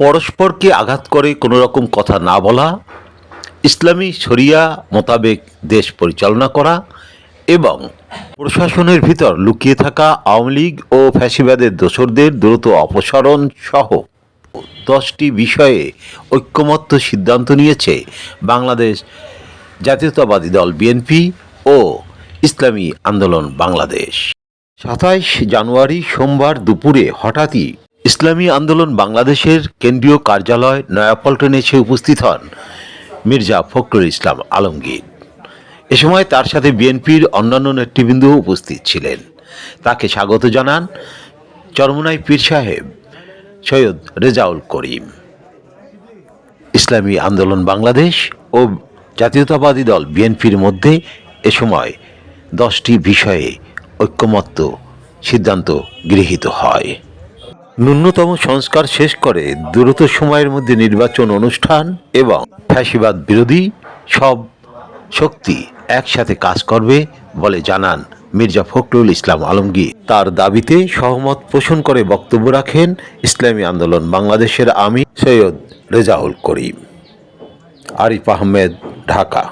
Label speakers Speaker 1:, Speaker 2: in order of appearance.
Speaker 1: পরস্পরকে আঘাত করে কোনো রকম কথা না বলা, ইসলামী শরিয়া মোতাবেক দেশ পরিচালনা করা এবং প্রশাসনের ভিতর লুকিয়ে থাকা আওয়ামী লীগ ও ফ্যাসিবাদের দোসরদের দ্রুত অপসারণ সহ দশটি বিষয়ে ঐক্যমত্য সিদ্ধান্ত নিয়েছে বাংলাদেশ জাতীয়তাবাদী দল বিএনপি ও ইসলামী আন্দোলন বাংলাদেশ। সাতাইশ জানুয়ারি সোমবার দুপুরে হঠাৎই ইসলামী আন্দোলন বাংলাদেশের কেন্দ্রীয় কার্যালয় নয়াপল্টনে এসে উপস্থিত হন মির্জা ফখরুল ইসলাম আলমগীর। এ সময় তার সাথে বিএনপির অন্যান্য নেতৃবৃন্দও উপস্থিত ছিলেন। তাকে স্বাগত জানান চরমনাই পীর সাহেব সৈয়দ রেজাউল করিম। ইসলামী আন্দোলন বাংলাদেশ ও জাতীয়তাবাদী দল বিএনপির মধ্যে এ সময় দশটি বিষয়ে ঐক্যমত্য সিদ্ধান্ত গৃহীত হয়। ন্যূনতম সংস্কার শেষ করে দ্রুত সময়ের মধ্যে নির্বাচন অনুষ্ঠান এবং ফ্যাসিবাদ বিরোধী সব শক্তি একসাথে কাজ করবে বলে জানান মির্জা ফখরুল ইসলাম আলমগীর। তার দাবিতে সহমত পোষণ করে বক্তব্য রাখেন ইসলামী আন্দোলন বাংলাদেশের আমি সৈয়দ রেজাউল করিম। আরিফ আহমেদ, ঢাকা।